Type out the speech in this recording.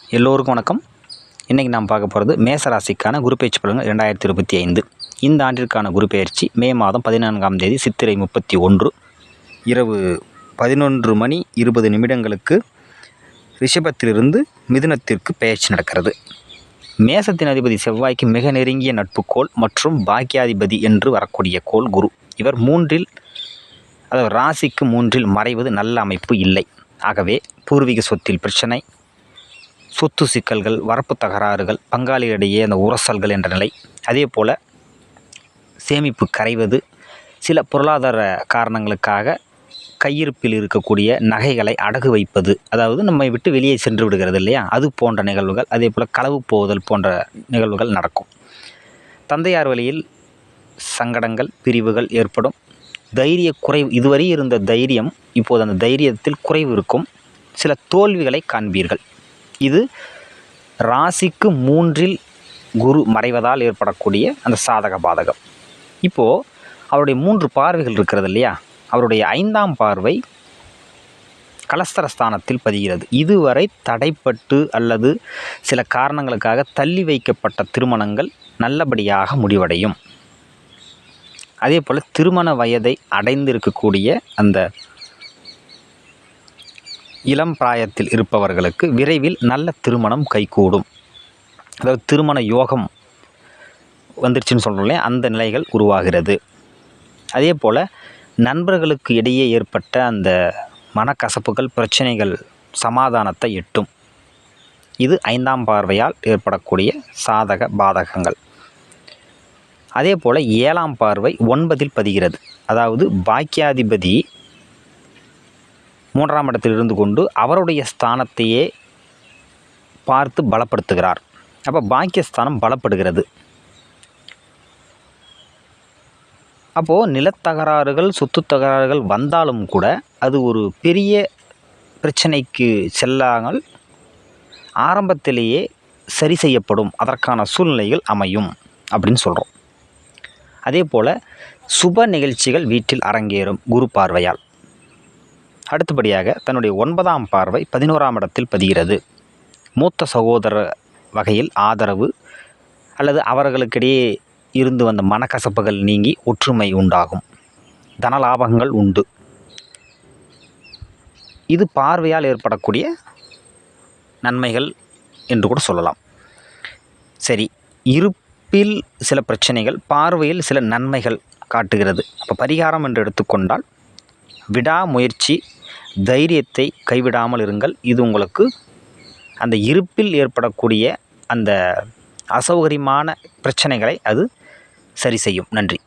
எல்லோருக்கும் வணக்கம். இன்றைக்கி நாம் பார்க்க போகிறது மேச ராசிக்கான குரு பயிற்சி பலன்கள் ரெண்டாயிரத்தி இருபத்தி ஐந்து. இந்த ஆண்டிற்கான குரு பயிற்சி மே மாதம் பதினான்காம் தேதி சித்திரை முப்பத்தி ஒன்று இரவு பதினொன்று மணி இருபது நிமிடங்களுக்கு ரிஷபத்திலிருந்து மிதுனத்திற்கு பெயர்ச்சி நடக்கிறது. மேசத்தின் அதிபதி செவ்வாய்க்கு மிக நெருங்கிய நட்புக்கோள் மற்றும் பாக்கியாதிபதி என்று வரக்கூடிய கோள் குரு. இவர் மூன்றில் அதாவது ராசிக்கு மூன்றில் மறைவது நல்ல அமைப்பு இல்லை. ஆகவே பூர்வீக சொத்தில் பிரச்சனை சொத்து சிக்கல்கள் வரப்பு தகராறுகள் பங்காளிகளிடையே அந்த உரசல்கள் என்ற நிலை. அதே போல் சேமிப்பு கரைவது சில பொருளாதார காரணங்களுக்காக கையிருப்பில் இருக்கக்கூடிய நகைகளை அடகு வைப்பது அதாவது நம்மை விட்டு வெளியே சென்று விடுகிறது இல்லையா? அது போன்ற நிகழ்வுகள் அதே போல் களவு போவதல் போன்ற நிகழ்வுகள் நடக்கும். தந்தையார் வழியில் சங்கடங்கள் பிரிவுகள் ஏற்படும். தைரிய குறைவு இதுவரை இருந்த தைரியம் இப்போது அந்த தைரியத்தில் குறைவு இருக்கும். சில தோல்விகளை காண்பீர்கள். இது ராசிக்கு மூன்றில் குரு மறைவதால் ஏற்படக்கூடிய அந்த சாதக பாதகம். இப்போது அவருடைய மூன்று பார்வைகள் இருக்கிறது இல்லையா? அவருடைய ஐந்தாம் பார்வை கலஸ்தரஸ்தானத்தில் பதிகிறது. இதுவரை தடைப்பட்டு அல்லது சில காரணங்களுக்காக தள்ளி வைக்கப்பட்ட திருமணங்கள் நல்லபடியாக முடிவடையும். அதே போல் திருமண வயதை அடைந்திருக்கக்கூடிய அந்த இளம் பிராயத்தில் இருப்பவர்களுக்கு விரைவில் நல்ல திருமணம் கைகூடும். அதாவது திருமண யோகம் வந்துருச்சுன்னு சொல்கிறோம் அந்த நிலைகள் உருவாகிறது. அதே போல் நண்பர்களுக்கு இடையே ஏற்பட்ட அந்த மனக்கசப்புகள் பிரச்சனைகள் சமாதானத்தை எட்டும். இது ஐந்தாம் பார்வையால் ஏற்படக்கூடிய சாதக பாதகங்கள். அதே போல் ஏழாம் பார்வை ஒன்பதில் பதிகிறது. அதாவது பாக்கியாதிபதி மூன்றாம் இடத்தில் இருந்து கொண்டு அவருடைய ஸ்தானத்தையே பார்த்து பலப்படுத்துகிறார். அப்போ பாக்கியஸ்தானம் பலப்படுகிறது. அப்போது நிலத்தகராறுகள் சொத்து தகராறுகள் வந்தாலும் கூட அது ஒரு பெரிய பிரச்சனைக்கு செல்லாமல் ஆரம்பத்திலேயே சரி செய்யப்படும். அதற்கான சூழ்நிலைகள் அமையும் அப்படின்னு சொல்கிறோம் அதே போல் சுப நிகழ்ச்சிகள் வீட்டில் அரங்கேறும் குரு பார்வையால். அடுத்தபடியாக தன்னுடைய ஒன்பதாம் பார்வை பதினோராம் இடத்தில் பதிகிறது. மூத்த சகோதர வகையில் ஆதரவு அல்லது அவர்களுக்கிடையே இருந்து வந்த மனக்கசப்புகள் நீங்கி ஒற்றுமை உண்டாகும். தனலாபங்கள் உண்டு. இது பார்வையால் ஏற்படக்கூடிய நன்மைகள் என்று கூட சொல்லலாம். சரி இருப்பில் சில பிரச்சனைகள் பார்வையில் சில நன்மைகள் காட்டுகிறது. அப்போ பரிகாரம் என்று எடுத்துக்கொண்டால் விடாமுயற்சி தைரியத்தை கைவிடாமல் இருங்கள். இது உங்களுக்கு அந்த இருப்பில் ஏற்படக்கூடிய அந்த அசௌகரியமான பிரச்சனைகளை அது சரி செய்யும். நன்றி.